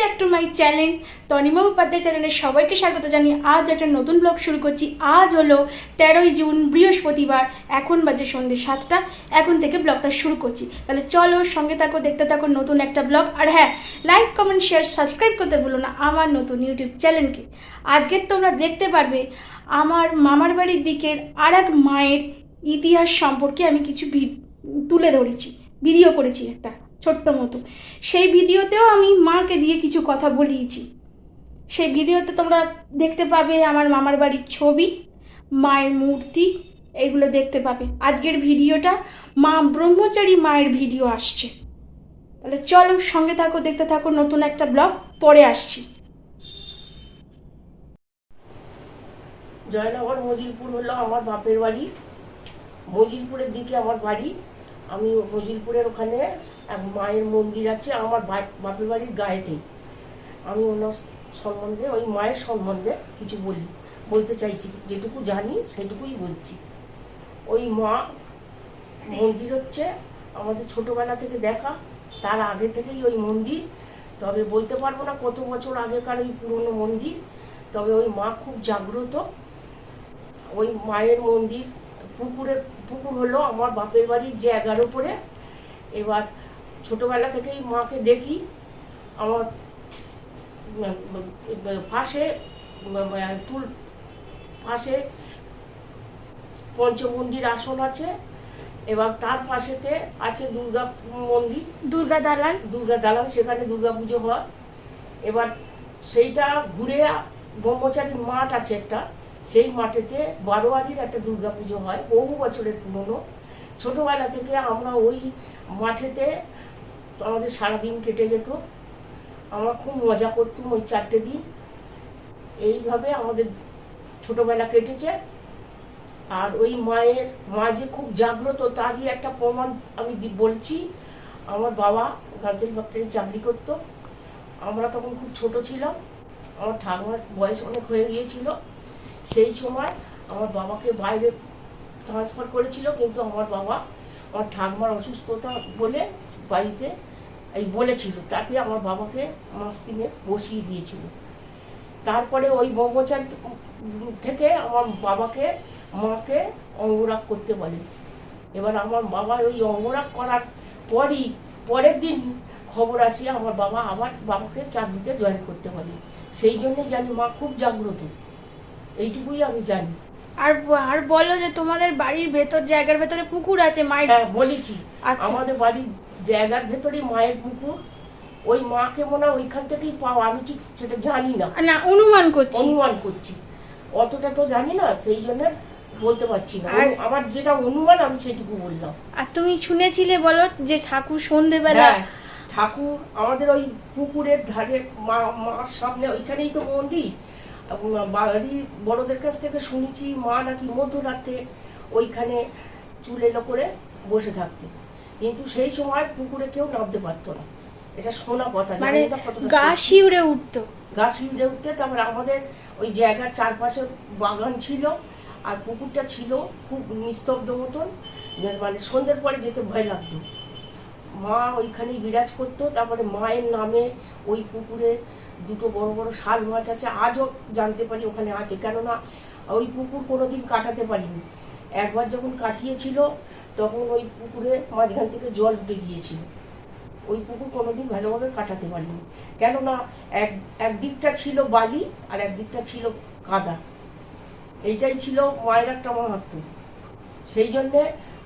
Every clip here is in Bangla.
Back to my channel Tanima Upadhyay চ্যানেলে সবাইকে স্বাগত জানিয়ে আজ একটা নতুন ব্লগ শুরু করছি। আজ হলো তেরোই জুন, বৃহস্পতিবার, এখন বাজে সন্ধ্যে সাতটা। এখন থেকে ব্লগটা শুরু করছি। তাহলে চলো সঙ্গে থাকো, দেখতে থাকো নতুন একটা ব্লগ আর হ্যাঁ লাইক কমেন্ট শেয়ার সাবস্ক্রাইব করতে ভুলো না আমার নতুন ইউটিউব চ্যানেলকে আজকে তোমরা দেখতে পারবে আমার মামার বাড়ির দিকের আর এক মায়ের ইতিহাস সম্পর্কে আমি কিছু তুলে ধরেছি ভিডিও করেছি একটা। ছোট্ট মতো। সেই ভিডিওতেও আমি মাকে দিয়ে কিছু কথা বলিয়েছি। সেই ভিডিওতে তোমরা দেখতে পাবে আমার মামার বাড়ির ছবি, মায়ের মূর্তি, এগুলো দেখতে পাবে। আজকের ভিডিওটা মা ব্রহ্মচারী মায়ের ভিডিও আসছে। তাহলে চলো সঙ্গে থাকো, দেখতে থাকো নতুন একটা ব্লগ, পরে আসছি। জয়নগর মজিলপুর হলো আমার বাপের বাড়ি। মজিলপুরের দিকে আমার বাড়ি। আমি মজিলপুরের ওখানে এক মায়ের মন্দির আছে, আমার বাপের বাড়ির গায়েতেই আমি ওনার সম্বন্ধে, ওই মায়ের সম্বন্ধে কিছু বলি, বলতে চাইছি, যেটুকু জানি সেটুকুই বলছি। ওই মা মন্দির হচ্ছে আমাদের ছোটবেলা থেকে দেখা, তার আগে থেকেই ওই মন্দির। তবে বলতে পারব না কত বছর আগেকার ওই পুরনো মন্দির, তবে ওই মা খুব জাগ্রত। ওই মায়ের মন্দির পুকুরের পুকুর হলো আমার বাপের বাড়ির জায়গার উপরে। এবার ছোটবেলা থেকেই মাকে দেখি আমার উম, তুল পাশে পঞ্চমন্দির আসন আছে। এবং তার পাশেতে আছে দুর্গা মন্দির। দুর্গা দালান। দুর্গা দালান সেখানে দুর্গা পুজো হয়। এবার সেইটা ঘুরে ব্রহ্মচারীর মাঠ আছে একটা। সেই মাঠেতে বারোয়ারির একটা দুর্গা পুজো হয়, বহু বছরের পুরনো। ছোটোবেলা থেকে আমরা ওই মাঠেতে আমাদের সারাদিন কেটে যেত। আমরা খুব মজা করতাম ওই চারটে দিন। এইভাবে আমাদের ছোটোবেলা কেটেছে। আর ওই মায়ের, মা যে খুব জাগ্রত, তারই একটা প্রমাণ আমি বলছি। আমার বাবা গার্জেন ফ্যাক্টরি চাকরি করতো। আমরা তখন খুব ছোট ছিলাম। আমার ঠাকুমার বয়স অনেক হয়ে গিয়েছিল। সেই সময় আমার বাবাকে বাইরে ট্রান্সফার করেছিল, কিন্তু আমার বাবা আমার ঠাকুমার অসুস্থতা বলে বাড়িতে এই বলেছিল। তাতে আমার বাবাকে মাস তিনে বসিয়ে দিয়েছিল। তারপরে ওই ব্রহ্মচারী থেকে আমার বাবাকে, মাকে অঙ্গরাগ করতে বলে। এবার আমার বাবা ওই অঙ্গরাগ করার পরই, পরের দিন খবর আসে, আমার বাবা আবার বাবাকে চাকরিতে জয়েন করতে পারে সেই জন্যে জানি মা খুব জাগ্রত। এইটুকুই আমি জানি। আর আর বলো যে তোমাদের বাড়ির ভেতর জায়গার ভেতরে পুকুর আছে মায়ের? হ্যাঁ বলেছি। আচ্ছা। আমাদের বাড়ির জায়গার ভেতরে মায়ের পুকুর। ওই মাকে মনে হয় ওইখান থেকেই পাওয়া আমি ঠিক সেটা জানি না। না অনুমান করছি। অনুমান করছি। অতটা তো জানি না সেই জন্য বলতে পারছি না। আর- আমার যেটা অনুমান আমি সেটুকু বললাম। আর তুমি শুনেছিলে বলো যে ঠাকুর সন্ধেবেলা হ্যাঁ ঠাকুর আমাদের ওই পুকুরের ধারে মা মার সামনে ওইখানেই তো মন্দির। বাড়ির বড়দের কাছ থেকে শুনেছি মা নাকি মধ্যরাতে ওইখানে চুল এলো করে বসে থাকতে। কিন্তু সেই সময় পুকুরে কেউ নামতে পারতো না। এটা শোনা কথা মানে গা। শিউরে উঠতো। উড়ে উঠতে তারপরে আমাদের ওই জায়গার চারপাশে বাগান ছিল আর পুকুরটা ছিল খুব নিস্তব্ধ মতন। মানে সন্ধ্যের পরে যেতে ভয় লাগতো। মা ওইখানেই বিরাজ করতো তারপরে মায়ের নামে ওই পুকুরে দুটো বড় বড় শাল মাছ আছে, আজও জানতে পারি ওখানে আছে। কেননা ওই পুকুর কোনোদিন কাটাতে পারিনি। একবার যখন কাটিয়েছিল, তখন ওই পুকুরে মাঝখান থেকে জল উঠে গিয়েছিল। ওই পুকুর কোনোদিন ভালোভাবে কাটাতে পারিনি। কেননা এক, একদিকটা ছিল বালি আর একদিকটা ছিল কাদা। এইটাই ছিল মায়ের একটা মাহাত্ম সেই জন্যে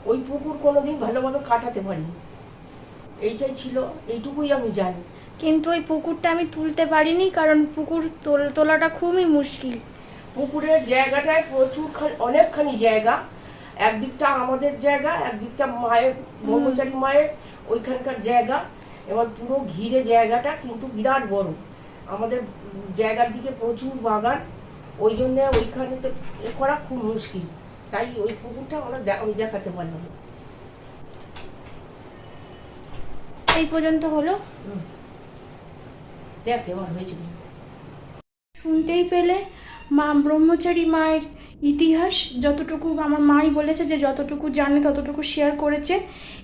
ওই পুকুর কোনোদিন ভালোভাবে কাটাতে পারিনি। এইটাই ছিল, এইটুকুই আমি জানি। কিন্তু ওই পুকুরটা আমি তুলতে পারিনি কারণ পুকুর তোল- তোলাটা খুবই মুশকিল। পুকুরের জায়গাটায় প্রচুর খানি- অনেকখানি জায়গা। একদিকটা আমাদের জায়গা একদিকটা মায়ের ব্রহ্মচারী মায়ের ওইখানকার জায়গা। এবার পুরো ঘিরে জায়গাটা কিন্তু বিরাট বড়। আমাদের জায়গার দিকে প্রচুর বাগান। ওই জন্য ওইখানেতে এ করা খুব মুশকিল। তাই ওই পুকুরটা আমরা আমি দেখাতে পারলাম। এই পর্যন্ত হলো। দেখ এবার হয়েছে শুনতেই পেলে মা ব্রহ্মচারী মায়ের ইতিহাস, যতটুকু আমার মাই বলেছে যে যতটুকু জানে, ততটুকু শেয়ার করেছে।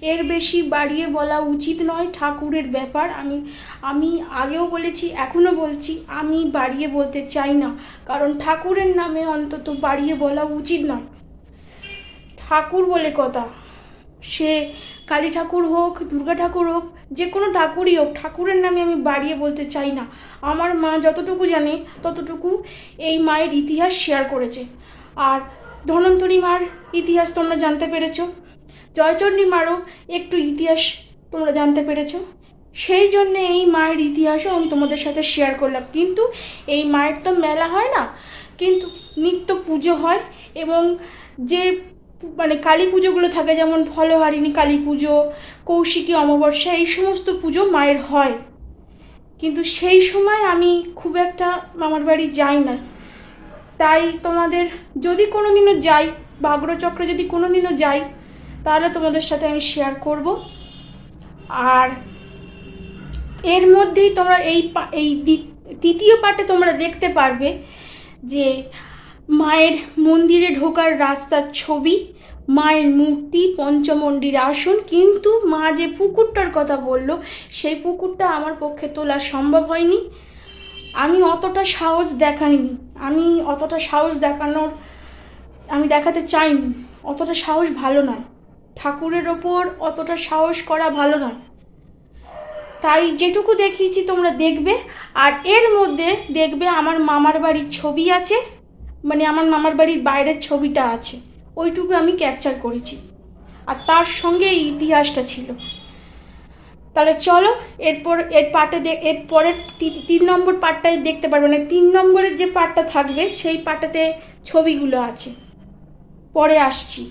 এর বেশি বাড়িয়ে বলা উচিত নয় ঠাকুরের ব্যাপার। আমি আমি আগেও বলেছি, এখনও বলছি, আমি বাড়িয়ে বলতে চাই না। কারণ ঠাকুরের নামে অন্তত বাড়িয়ে বলা উচিত নয়। ঠাকুর বলে কথা। সে কালী ঠাকুর হোক, দুর্গা ঠাকুর হোক যে কোনো ঠাকুরই হোক, ঠাকুরের নামে আমি বাড়িয়ে বলতে চাই না। আমার মা যতটুকু জানে, ততটুকু এই মায়ের ইতিহাস শেয়ার করেছে। আর ধনন্তরী মার ইতিহাস তোমরা জানতে পেরেছ। জয়চণ্ডী মারও একটু ইতিহাস তোমরা জানতে পেরেছ। সেই জন্য এই মায়ের ইতিহাসও আমি তোমাদের সাথে শেয়ার করলাম। কিন্তু এই মায়ের তো মেলা হয় না, কিন্তু নিত্য পুজো হয় এবং যে মানে কালী পুজোগুলো থাকে, যেমন ফলহারিণী, কালী পুজো, কৌশিকী অমাবস্যা, এই সমস্ত পুজো মায়ের হয়। কিন্তু সেই সময় আমি খুব একটা মামার বাড়ি যাই না। তাই তোমাদের যদি কোনো দিনও যাই বাগ্রচক্রে যদি কোনো দিনও যাই, তাহলে তোমাদের সাথে আমি শেয়ার করব। আর এর মধ্যেই তোমরা এই এই তৃতীয় পার্টে তোমরা দেখতে পারবে যে মায়ের মন্দিরে ঢোকার রাস্তার ছবি, মায়ের মূর্তি, পঞ্চমন্ডির আসন, কিন্তু মা যে পুকুরটার কথা বলল, সেই পুকুরটা আমার পক্ষে তোলা সম্ভব হয়নি। আমি অতটা সাহস দেখাইনি। আমি অতটা সাহস দেখানোর, আমি দেখাতে চাইনি। অতটা সাহস ভালো নয়। ঠাকুরের ওপর অতটা সাহস করা ভালো নয়। তাই যেটুকু দেখিয়েছি তোমরা দেখবে, আর এর মধ্যে দেখবে আমার মামার বাড়ির ছবি আছে। মানে আমার মামার বাড়ির বাইরের ছবিটা আছে। ওইটুকু আমি ক্যাপচার করেছি। আর তার সঙ্গে এই ইতিহাসটা ছিল। তাহলে চলো, এরপর এর পার্টে এর পরের তিন নম্বর পার্টটাই দেখতে পারবে। মানে তিন নম্বরের যে পার্টটা থাকবে, সেই পার্টটাতে ছবিগুলো আছে। পরে আসছি।